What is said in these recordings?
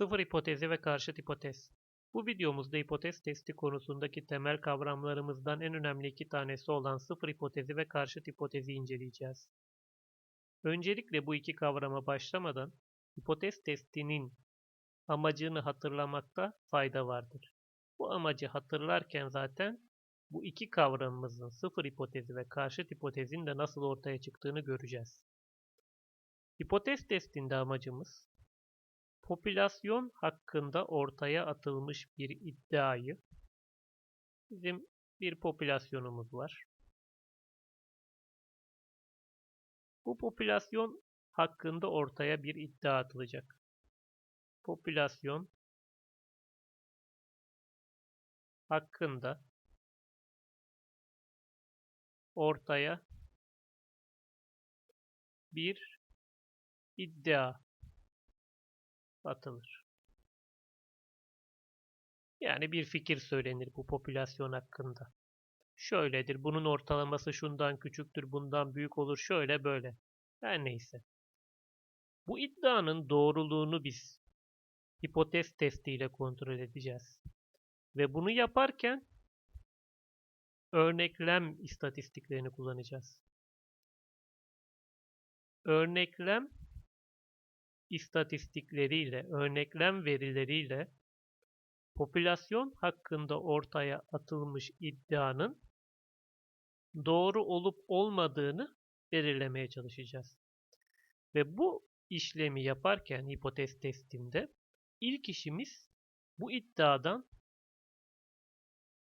Sıfır hipotezi ve karşıt hipotez. Bu videomuzda hipotez testi konusundaki temel kavramlarımızdan en önemli iki tanesi olan sıfır hipotezi ve karşıt hipotezi inceleyeceğiz. Öncelikle bu iki kavrama başlamadan hipotez testinin amacını hatırlamakta fayda vardır. Bu amacı hatırlarken zaten bu iki kavramımızın sıfır hipotezi ve karşıt hipotezin de nasıl ortaya çıktığını göreceğiz. Hipotez testinde amacımız popülasyon hakkında ortaya atılmış bir iddiayı bizim bir popülasyonumuz var. Bu popülasyon hakkında ortaya bir iddia atılacak. Popülasyon hakkında ortaya bir iddia atılır. Yani bir fikir söylenir bu popülasyon hakkında. Şöyledir, bunun ortalaması şundan küçüktür, bundan büyük olur, şöyle böyle. Her neyse. Bu iddianın doğruluğunu biz hipotez testiyle kontrol edeceğiz. Ve bunu yaparken örneklem istatistiklerini kullanacağız. Örneklem istatistikleriyle, örneklem verileriyle popülasyon hakkında ortaya atılmış iddianın doğru olup olmadığını belirlemeye çalışacağız. Ve bu işlemi yaparken hipotez testinde ilk işimiz bu iddiadan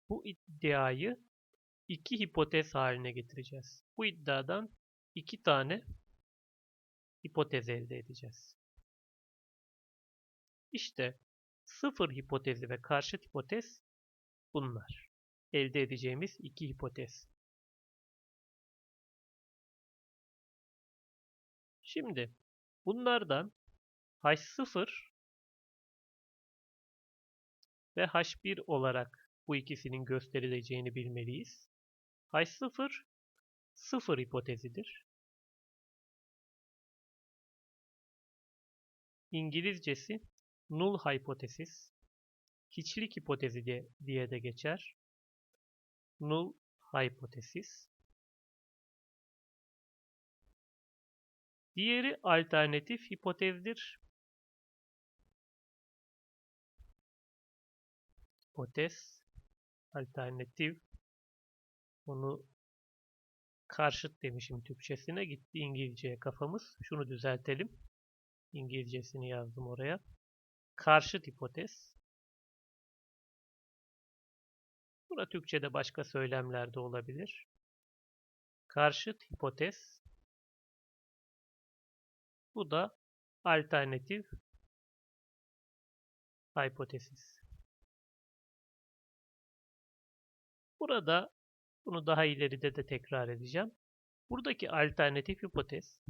bu iddiayı iki hipotez haline getireceğiz. Bu iddiadan iki tane hipotez elde edeceğiz. İşte sıfır hipotezi ve karşıt hipotez bunlar. Elde edeceğimiz iki hipotez. Şimdi bunlardan H0 ve H1 olarak bu ikisinin gösterileceğini bilmeliyiz. H0 sıfır hipotezidir. İngilizcesi null hypothesis, hiçlik hipotezi diye, diye de geçer. Null hypothesis. Diğeri alternatif hipotezdir. Hipotez, alternatif. Onu karşıt demişim Türkçesine. Gitti İngilizceye kafamız. Şunu düzeltelim. İngilizcesini yazdım oraya. Karşıt hipotez. Burada Türkçe'de başka söylemler de olabilir. Karşıt hipotez. Bu da alternatif hipotezis. Burada bunu daha ileride de tekrar edeceğim. Buradaki alternatif hipotez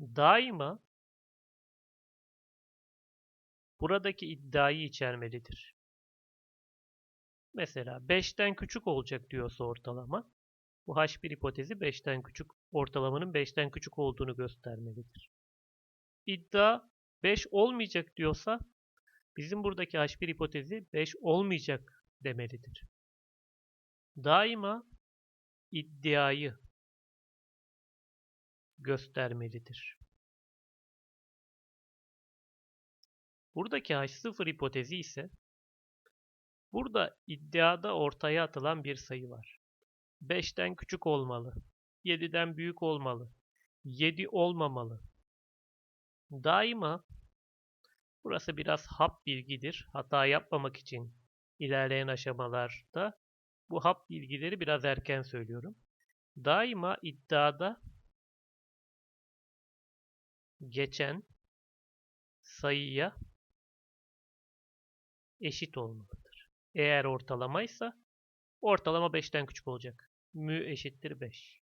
daima buradaki iddiayı içermelidir. Mesela 5'ten küçük olacak diyorsa ortalama, bu H1 hipotezi 5'ten küçük, ortalamanın 5'ten küçük olduğunu göstermelidir. İddia 5 olmayacak diyorsa, bizim buradaki H1 hipotezi 5 olmayacak demelidir. Daima iddiayı göstermelidir. Buradaki H0 hipotezi ise burada iddiada ortaya atılan bir sayı var. 5'ten küçük olmalı. 7'den büyük olmalı. 7 olmamalı. Daima burası biraz hap bilgidir. Hata yapmamak için ilerleyen aşamalarda bu hap bilgileri biraz erken söylüyorum. Daima iddiada geçen sayıya eşit olmalıdır. Eğer ortalamaysa ortalama 5'ten küçük olacak. Mü eşittir 5.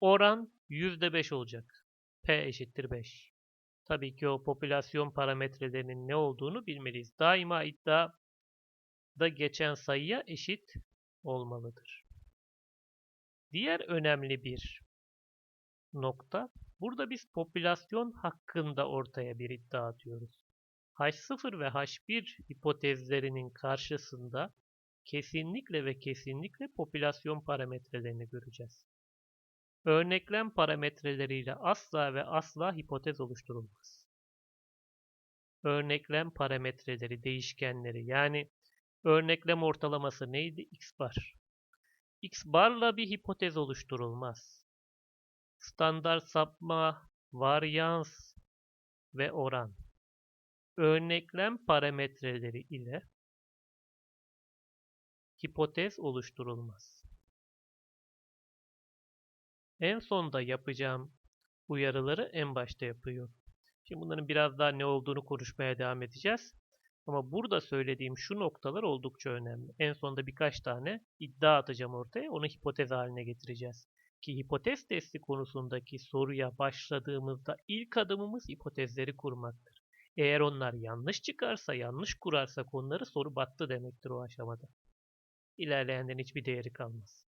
Oran %5 olacak. P eşittir 5. Tabii ki o popülasyon parametrelerinin ne olduğunu bilmeliyiz. Daima iddiada geçen sayıya eşit olmalıdır. Diğer önemli bir nokta, burada biz popülasyon hakkında ortaya bir iddia atıyoruz. H0 ve H1 hipotezlerinin karşısında kesinlikle ve kesinlikle popülasyon parametrelerini göreceğiz. Örneklem parametreleriyle asla ve asla hipotez oluşturulmaz. Örneklem parametreleri, değişkenleri yani örneklem ortalaması neydi? X bar. X barla bir hipotez oluşturulmaz. Standart sapma, varyans ve oran. Örneklem parametreleri ile hipotez oluşturulmaz. En sonda yapacağım uyarıları en başta yapıyorum. Şimdi bunların biraz daha ne olduğunu konuşmaya devam edeceğiz. Ama burada söylediğim şu noktalar oldukça önemli. En sonda birkaç tane iddia atacağım ortaya. Onu hipotez haline getireceğiz. Ki hipotez testi konusundaki soruya başladığımızda ilk adımımız hipotezleri kurmaktır. Eğer onlar yanlış çıkarsa, yanlış kurarsak onları soru battı demektir o aşamada. İlerleyenlerin hiçbir değeri kalmaz.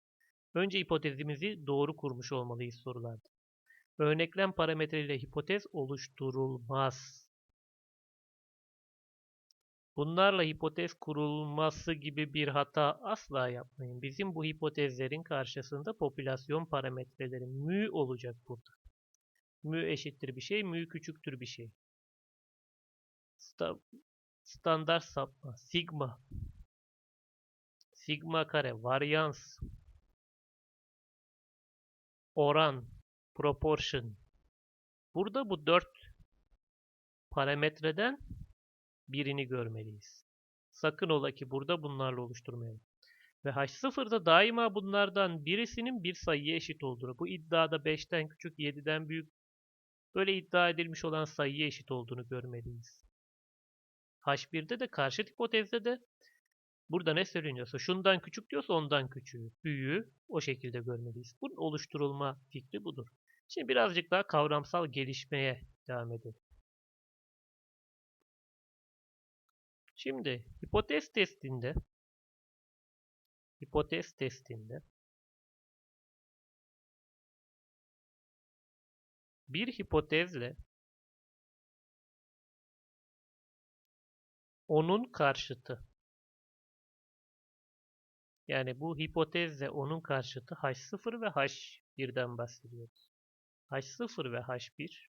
Önce hipotezimizi doğru kurmuş olmalıyız sorularda. Örneklem parametreleriyle hipotez oluşturulmaz. Bunlarla hipotez kurulması gibi bir hata asla yapmayın. Bizim bu hipotezlerin karşısında popülasyon parametreleri mü olacak burada. Mü eşittir bir şey, mü küçüktür bir şey. Sta standart sapma, sigma, sigma kare, varyans, oran, proportion. Burada bu dört parametreden birini görmeliyiz. Sakın ola ki burada bunlarla oluşturmayalım. Ve H0'da daima bunlardan birisinin bir sayıya eşit olduğunu, bu iddiada 5'ten küçük 7'den büyük böyle iddia edilmiş olan sayıya eşit olduğunu görmeliyiz. H1'de de karşıt hipotezde de burada ne söyleniyorsa şundan küçük diyorsa ondan küçüğü, büyüğü o şekilde görmeliyiz. Bunun oluşturulma fikri budur. Şimdi birazcık daha kavramsal gelişmeye devam edelim. Şimdi hipotez testinde hipotez testinde bir hipotezle onun karşıtı yani bu hipotezle onun karşıtı H0 ve H1'den bahsediyoruz. H0 ve H1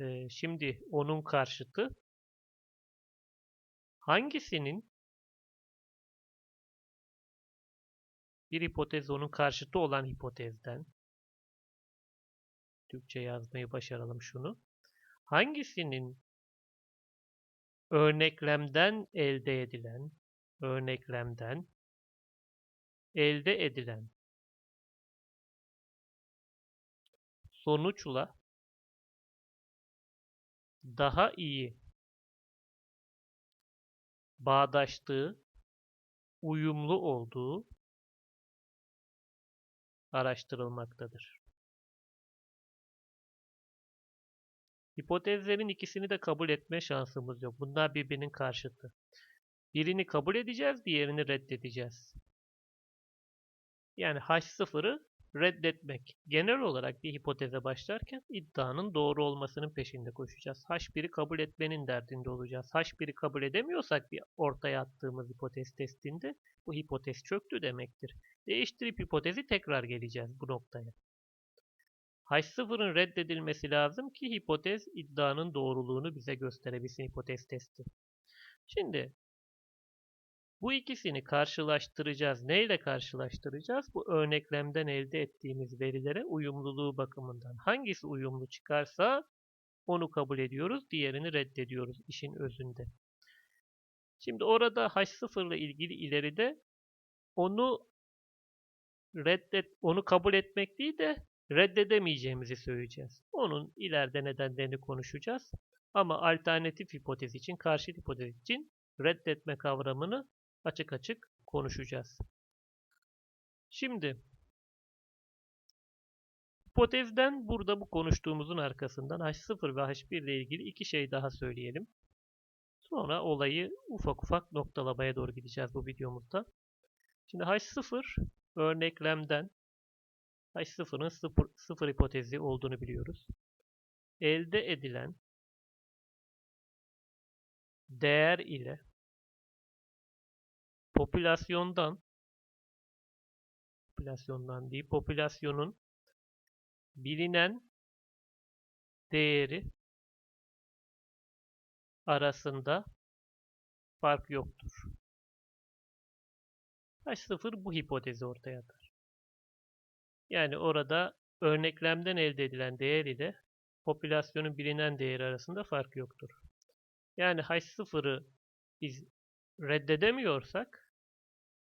Ee, şimdi onun karşıtı hangisinin bir hipotez onun karşıtı olan hipotezden Türkçe yazmayı başaralım şunu. Hangisinin örneklemden elde edilen örneklemden elde edilen sonuçla daha iyi bağdaştığı, uyumlu olduğu araştırılmaktadır. Hipotezlerin ikisini de kabul etme şansımız yok. Bunlar birbirinin karşıtı. Birini kabul edeceğiz, diğerini reddedeceğiz. Yani H0'ı reddetmek. Genel olarak bir hipoteze başlarken iddianın doğru olmasının peşinde koşacağız. H1'i kabul etmenin derdinde olacağız. H1'i kabul edemiyorsak bir ortaya attığımız hipotez testinde bu hipotez çöktü demektir. Değiştirip hipotezi tekrar geleceğiz bu noktaya. H0'ın reddedilmesi lazım ki hipotez iddianın doğruluğunu bize gösterebilsin hipotez testi. Şimdi bu ikisini karşılaştıracağız. Neyle karşılaştıracağız? Bu örneklemden elde ettiğimiz verilere uyumluluğu bakımından. Hangisi uyumlu çıkarsa onu kabul ediyoruz, diğerini reddediyoruz işin özünde. Şimdi orada H0 ile ilgili ileride onu reddet onu kabul etmek değil de reddedemeyeceğimizi söyleyeceğiz. Onun ileride nedenlerini konuşacağız. Ama alternatif hipotez için, karşı hipotez için reddetme kavramını açık açık konuşacağız. Şimdi hipotezden burada bu konuştuğumuzun arkasından H0 ve H1 ile ilgili iki şey daha söyleyelim. Sonra olayı ufak ufak noktalamaya doğru gideceğiz bu videomuzda. Şimdi H0 örneklemden H0'ın sıfır, sıfır hipotezi olduğunu biliyoruz. Elde edilen değer ile popülasyondan popülasyondan değil, popülasyonun bilinen değeri arasında fark yoktur. H0 bu hipotezi ortaya atar. Yani orada örneklemden elde edilen değer ile popülasyonun bilinen değeri arasında fark yoktur. Yani H0'ı biz reddedemiyorsak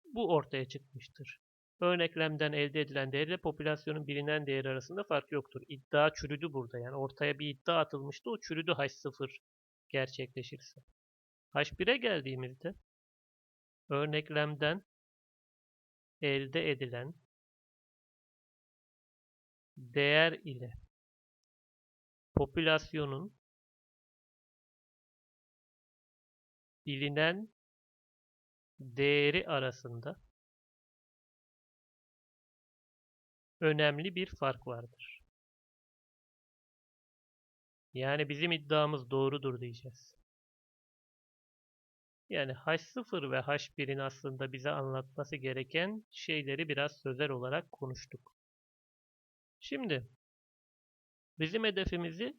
bu ortaya çıkmıştır. Örneklemden elde edilen değer ile popülasyonun bilinen değeri arasında fark yoktur. İddia çürüdü burada. Yani ortaya bir iddia atılmıştı. O çürüdü H0 gerçekleşirse. H1'e geldiğimizde örneklemden elde edilen değer ile popülasyonun bilinen değeri arasında önemli bir fark vardır. Yani bizim iddiamız doğrudur diyeceğiz. Yani H0 ve H1'in aslında bize anlatması gereken şeyleri biraz sözel olarak konuştuk. Şimdi bizim hedefimizi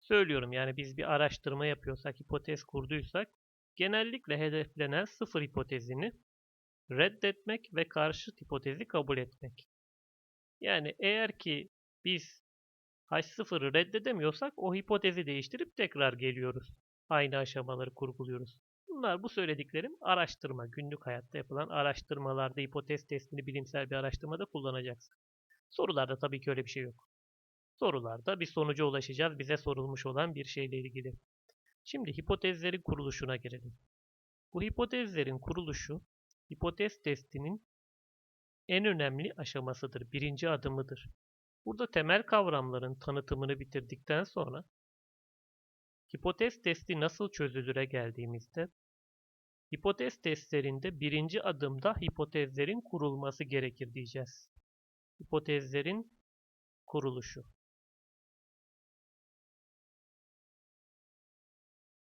söylüyorum. Yani biz bir araştırma yapıyorsak, hipotez kurduysak genellikle hedeflenen sıfır hipotezini reddetmek ve karşıt hipotezi kabul etmek. Yani eğer ki biz H0'ı reddedemiyorsak o hipotezi değiştirip tekrar geliyoruz. Aynı aşamaları kurguluyoruz. Bunlar bu söylediklerim araştırma, günlük hayatta yapılan araştırmalarda hipotez testini bilimsel bir araştırmada kullanacaksın. Sorularda tabii ki öyle bir şey yok. Sorularda bir sonuca ulaşacağız bize sorulmuş olan bir şeyle ilgili. Şimdi hipotezlerin kuruluşuna gelelim. Bu hipotezlerin kuruluşu hipotez testinin en önemli aşamasıdır, birinci adımıdır. Burada temel kavramların tanıtımını bitirdikten sonra hipotez testi nasıl çözülüre geldiğimizde hipotez testlerinde birinci adımda hipotezlerin kurulması gerekir diyeceğiz. Hipotezlerin kuruluşu.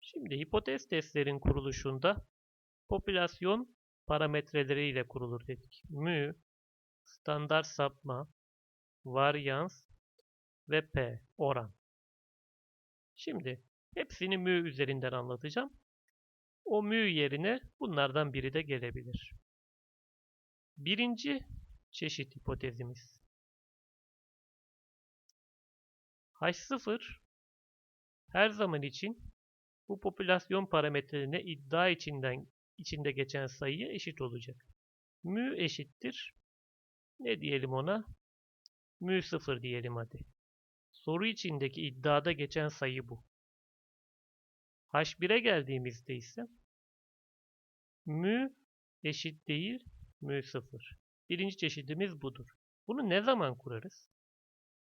Şimdi hipotez testlerin kuruluşunda popülasyon parametreleriyle kurulur dedik. Mü, standart sapma, varyans ve P oran. Şimdi hepsini mü üzerinden anlatacağım. O mü yerine bunlardan biri de gelebilir. Birinci çeşit hipotezimiz. H0 her zaman için bu popülasyon parametrelerine iddia içinden içinde geçen sayıya eşit olacak. Mü eşittir. Ne diyelim ona? Mü 0 diyelim hadi. Soru içindeki iddiada geçen sayı bu. H1'e geldiğimizde ise mü eşit değil mü 0. Birinci çeşidimiz budur. Bunu ne zaman kurarız?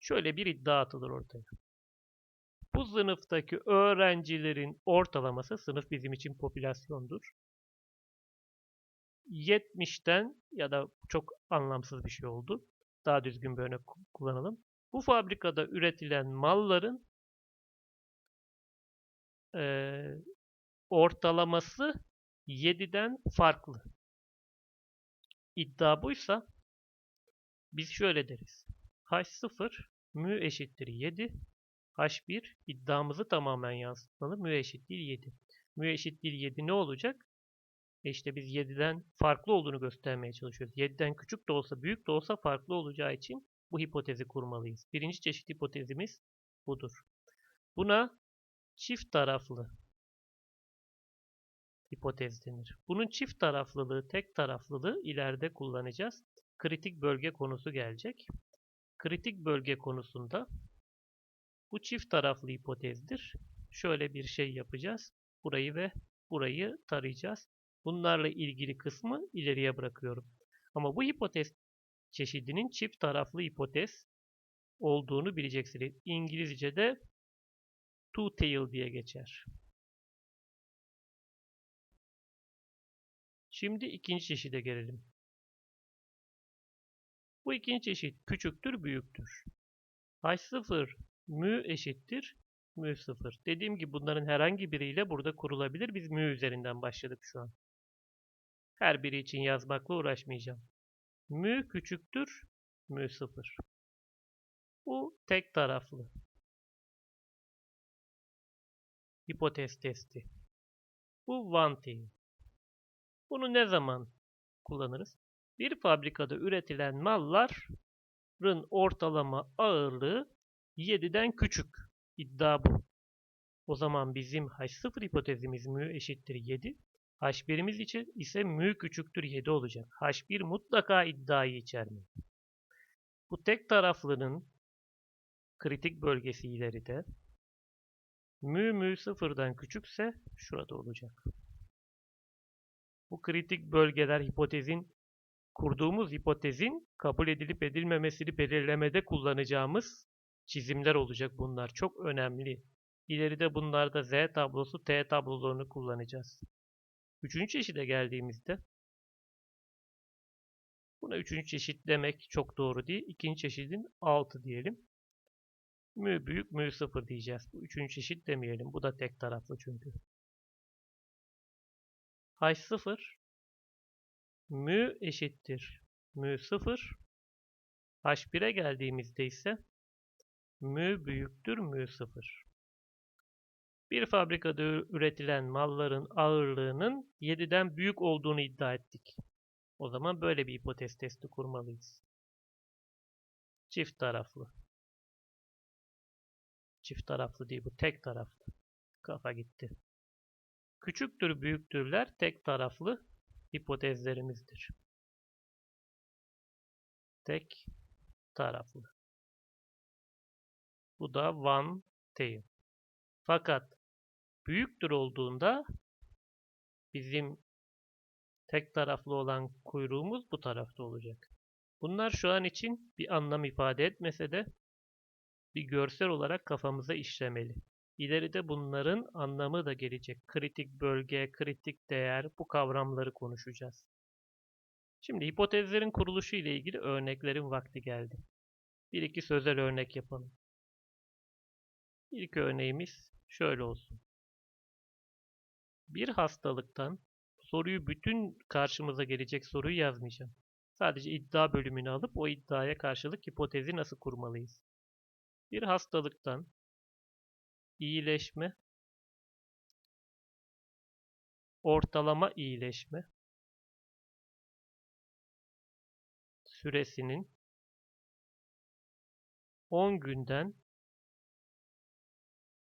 Şöyle bir iddia atılır ortaya. Bu sınıftaki öğrencilerin ortalaması, sınıf bizim için popülasyondur. 70'ten ya da çok anlamsız bir şey oldu. Daha düzgün bir örnek kullanalım. Bu fabrikada üretilen malların e, ortalaması 7'den farklı. İddia buysa biz şöyle deriz. H0 mü eşittir 7 H1 iddiamızı tamamen yansıtmalı. Mü eşittir 7. Mü eşittir 7 ne olacak? E işte biz 7'den farklı olduğunu göstermeye çalışıyoruz. 7'den küçük de olsa büyük de olsa farklı olacağı için bu hipotezi kurmalıyız. Birinci çeşit hipotezimiz budur. Buna çift taraflı hipotez denir. Bunun çift taraflılığı, tek taraflılığı ileride kullanacağız. Kritik bölge konusu gelecek. Kritik bölge konusunda bu çift taraflı hipotezdir. Şöyle bir şey yapacağız. Burayı ve burayı tarayacağız. Bunlarla ilgili kısmı ileriye bırakıyorum. Ama bu hipotez çeşidinin çift taraflı hipotez olduğunu bileceksiniz. İngilizce'de two tail diye geçer. Şimdi ikinci çeşide gelelim. Bu ikinci çeşit küçüktür, büyüktür. H0 mü eşittir mü 0. Dediğim gibi bunların herhangi biriyle burada kurulabilir. Biz mü üzerinden başladık şu an. Her biri için yazmakla uğraşmayacağım. Mü küçüktür mü 0. Bu tek taraflı. Hipotez testi. Bu one tail. Bunu ne zaman kullanırız? Bir fabrikada üretilen malların ortalama ağırlığı 7'den küçük. İddia bu. O zaman bizim H0 hipotezimiz mü eşittir 7. H1'imiz için ise mü küçüktür 7 olacak. H1 mutlaka iddiayı içermeli. Bu tek taraflının kritik bölgesi ileride. Mü mü sıfırdan küçükse şurada olacak. Bu kritik bölgeler hipotezin kurduğumuz hipotezin kabul edilip edilmemesini belirlemede kullanacağımız çizimler olacak bunlar. Çok önemli. İleride bunlarda Z tablosu, T tablolarını kullanacağız. Üçüncü çeşide geldiğimizde buna üçüncü çeşit demek çok doğru değil. İkinci çeşidin 6 diyelim. Mü büyük, mü sıfır diyeceğiz. Bu üçüncü çeşit demeyelim. Bu da tek taraflı çünkü. H0 mü eşittir mü 0 H1'e geldiğimizde ise mü büyüktür mü 0. Bir fabrikada üretilen malların ağırlığının 7'den büyük olduğunu iddia ettik. O zaman böyle bir hipotez testi kurmalıyız. Çift taraflı. Çift taraflı değil bu tek taraflı. Kafa gitti. Küçüktür büyüktürler tek taraflı hipotezlerimizdir. Tek taraflı. Bu da one tail. Fakat büyüktür olduğunda bizim tek taraflı olan kuyruğumuz bu tarafta olacak. Bunlar şu an için bir anlam ifade etmese de bir görsel olarak kafamıza işlemeli. İleride bunların anlamı da gelecek. Kritik bölge, kritik değer bu kavramları konuşacağız. Şimdi hipotezlerin kuruluşu ile ilgili örneklerin vakti geldi. Bir iki sözel örnek yapalım. İlk örneğimiz şöyle olsun. Bir hastalıktan soruyu bütün karşımıza gelecek soruyu yazmayacağım. Sadece iddia bölümünü alıp o iddiaya karşılık hipotezi nasıl kurmalıyız? Bir hastalıktan iyileşme, ortalama iyileşme süresinin 10 günden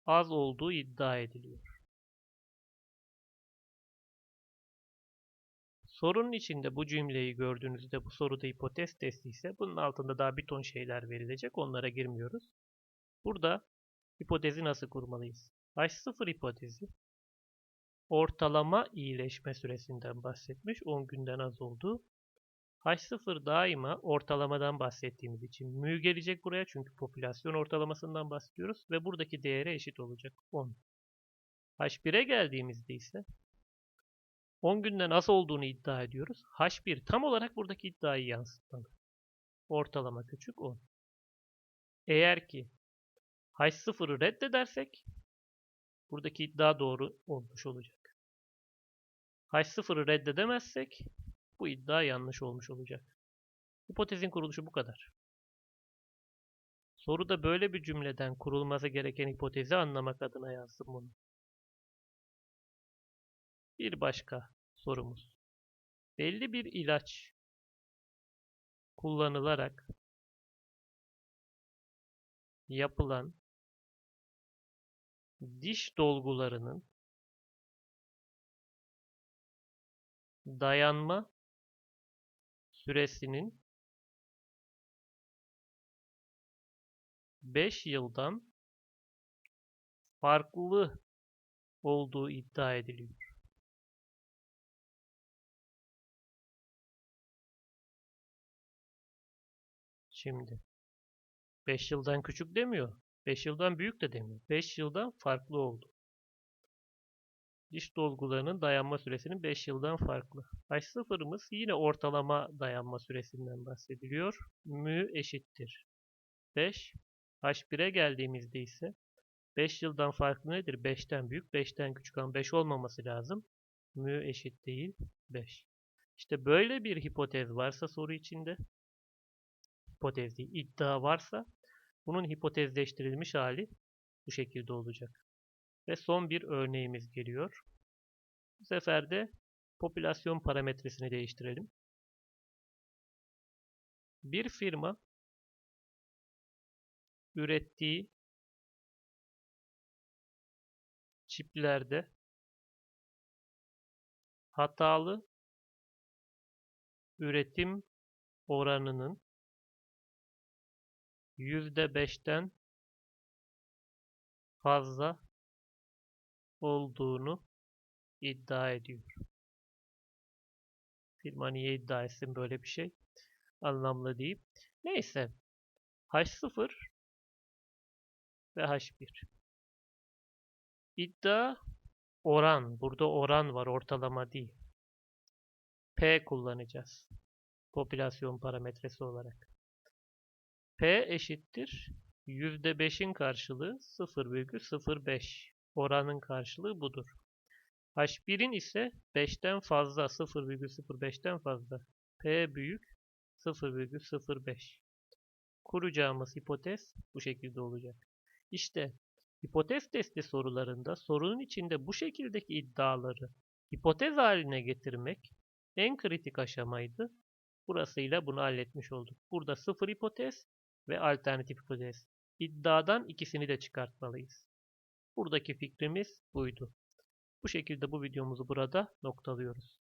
az olduğu iddia ediliyor. Sorunun içinde bu cümleyi gördüğünüzde bu soruda hipotez testi ise bunun altında daha bir ton şeyler verilecek. Onlara girmiyoruz. Burada hipotezi nasıl kurmalıyız? H0 hipotezi ortalama iyileşme süresinden bahsetmiş. 10 günden az olduğu. H0 daima ortalamadan bahsettiğimiz için mü gelecek buraya çünkü popülasyon ortalamasından bahsediyoruz ve buradaki değere eşit olacak 10. H1'e geldiğimizde ise 10 günden az olduğunu iddia ediyoruz. H1 tam olarak buradaki iddiayı yansıtmalı. Ortalama küçük 10. Eğer ki H0'ı reddedersek buradaki iddia doğru olmuş olacak. H0'ı reddedemezsek bu iddia yanlış olmuş olacak. Hipotezin kuruluşu bu kadar. Soruda böyle bir cümleden kurulması gereken hipotezi anlamak adına yazdım bunu. Bir başka sorumuz. Belli bir ilaç kullanılarak yapılan diş dolgularının dayanma süresinin 5 yıldan farklı olduğu iddia ediliyor. Şimdi 5 yıldan küçük demiyor. 5 yıldan büyük de demiyor. 5 yıldan farklı oldu. diş dolgularının dayanma süresinin 5 yıldan farklı. H0'ımız yine ortalama dayanma süresinden bahsediliyor. Mü eşittir 5. H1'e geldiğimizde ise 5 yıldan farklı nedir? 5'ten büyük, 5'ten küçük ama 5 olmaması lazım. Mü eşit değil 5. İşte böyle bir hipotez varsa soru içinde, hipotez değil, iddia varsa bunun hipotezleştirilmiş hali bu şekilde olacak. Ve son bir örneğimiz geliyor. Bu sefer de popülasyon parametresini değiştirelim. Bir firma ürettiği çiplerde hatalı üretim oranının %5'ten fazla olduğunu iddia ediyor. Firma niye iddia etsin böyle bir şey? Anlamlı değil. Neyse. H0 ve H1. İddia oran. Burada oran var. Ortalama değil. P kullanacağız. Popülasyon parametresi olarak. P eşittir. %5'in karşılığı 0,05. Oranın karşılığı budur. H1'in ise 5'ten fazla 0,05'ten fazla. P büyük 0,05. Kuracağımız hipotez bu şekilde olacak. İşte hipotez testi sorularında sorunun içinde bu şekildeki iddiaları hipotez haline getirmek en kritik aşamaydı. Burasıyla bunu halletmiş olduk. Burada sıfır hipotez ve alternatif hipotez. İddiadan ikisini de çıkartmalıyız. Buradaki fikrimiz buydu. Bu şekilde bu videomuzu burada noktalıyoruz.